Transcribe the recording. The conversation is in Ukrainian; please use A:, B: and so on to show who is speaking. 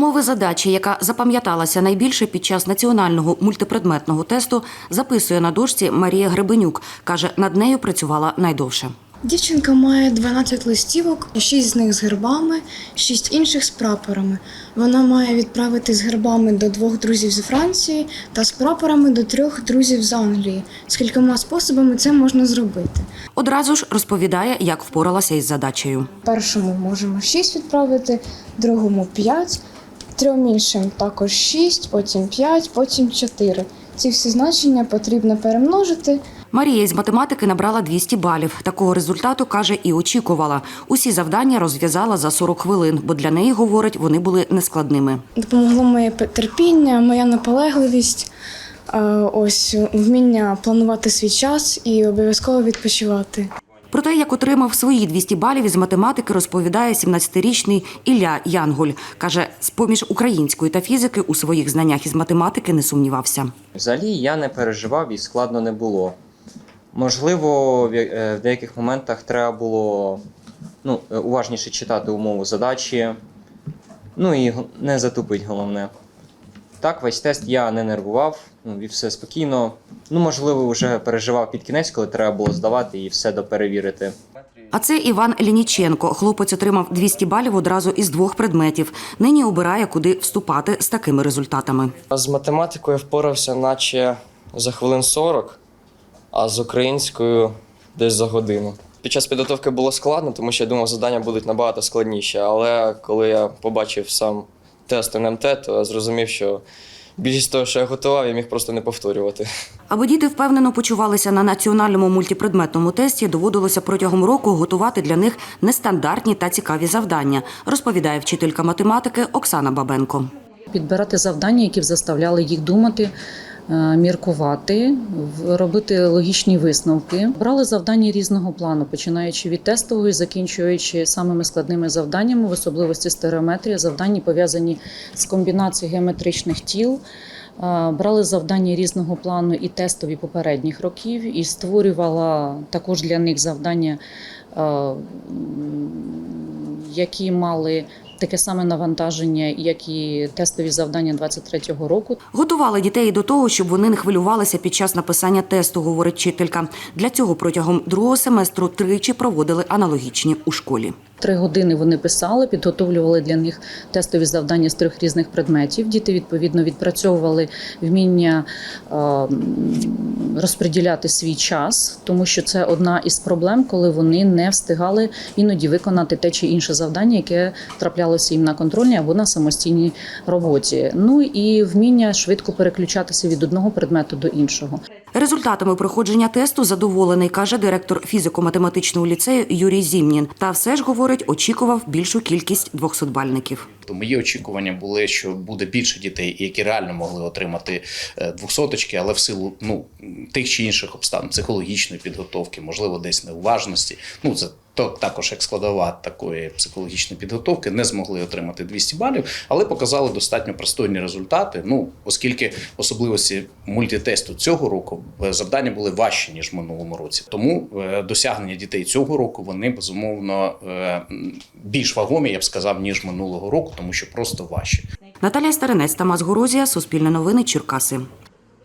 A: Умови задачі, яка запам'яталася найбільше під час національного мультипредметного тесту, записує на дошці Марія Гребенюк. каже, над нею працювала найдовше.
B: Дівчинка має 12 листівок, 6 з них з гербами, 6 інших з прапорами. Вона має відправити з гербами до двох друзів з Франції та з прапорами до трьох друзів з Англії. З кількома способами це можна зробити.
A: Одразу ж розповідає, як впоралася із задачею.
B: Першому можемо 6 відправити, другому 5, трьом іншим також 6, потім 5, потім 4. Ці всі значення потрібно перемножити.
A: Марія з математики набрала 200 балів. Такого результату каже і очікувала. Усі завдання розв'язала за 40 хвилин, бо для неї говорить, вони були нескладними.
B: Допомогло моє терпіння, моя наполегливість, е, ось вміння планувати свій час і обов'язково відпочивати.
A: Про те, як отримав свої 200 балів із математики, розповідає 17-річний Ілля Янголь. Каже, з-поміж української та фізики у своїх знаннях із математики не сумнівався.
C: Взагалі я не переживав і складно не було. Можливо, в е, деяких моментах треба було ну, е, уважніше читати умову задачі, ну і не затупить головне. Так, весь тест я не нервував, ну, вів все спокійно. Ну, можливо, вже переживав під кінець, коли треба було здавати і все доперевірити.
A: А це Іван Лініченко. Хлопець отримав 200 балів одразу із двох предметів. Нині обирає, куди вступати з такими результатами.
D: А З математикою я впорався наче за хвилин 40, а з українською десь за годину. Під час підготовки було складно, тому що я думав, завдання будуть набагато складніші. Але коли я побачив сам тест НМТ, то я зрозумів, що більшість того, що я готував, я міг просто не повторювати.
A: Аби діти впевнено почувалися на національному мультипредметному тесті, доводилося протягом року готувати для них нестандартні та цікаві завдання, розповідає вчителька математики Оксана Бабенко.
E: підбирати завдання, які б заставляли їх думати. Е, Міркувати, робити логічні висновки. Брали завдання різного плану, починаючи від тестового і закінчуючи самими складними завданнями, в особливості стереометрія, завдання пов'язані з комбінацією геометричних тіл. Е, Брали завдання різного плану і тестові попередніх років, і створювала також для них завдання, е, які мали таке саме навантаження, як і тестові завдання 23-го року.
A: Готували дітей до того, щоб вони не хвилювалися під час написання тесту, говорить вчителька. Для цього протягом другого семестру тричі проводили аналогічні у школі.
E: Три години вони писали, підготовлювали для них тестові завдання з трьох різних предметів. Діти відповідно відпрацьовували вміння е, розподіляти свій час, тому що це одна із проблем, коли вони не встигали іноді виконати те чи інше завдання, яке траплялося їм на контрольній або на самостійній роботі. Ну і вміння швидко переключатися від одного предмету до іншого.
A: Результатами проходження тесту задоволений, каже директор фізико-математичного ліцею Юрій Зімнін. Та все ж говорить, очікував більшу кількість 200-бальників.
F: То мої очікування були, що буде більше дітей, які реально могли отримати е, двохсоточки, але в силу ну тих чи інших обставин, психологічної підготовки, можливо, десь неуважності. Ну це то також як складова такої психологічної підготовки, не змогли отримати 200 балів, але показали достатньо пристойні результати. Ну оскільки особливості мультитесту цього року е, завдання були важчі ніж в минулому році. Тому е, досягнення дітей цього року вони безумовно е, більш вагомі, я б сказав, ніж минулого року, тому що просто важчі.
A: Наталія Старинець, Тамас Горозія, Суспільне новини, Черкаси.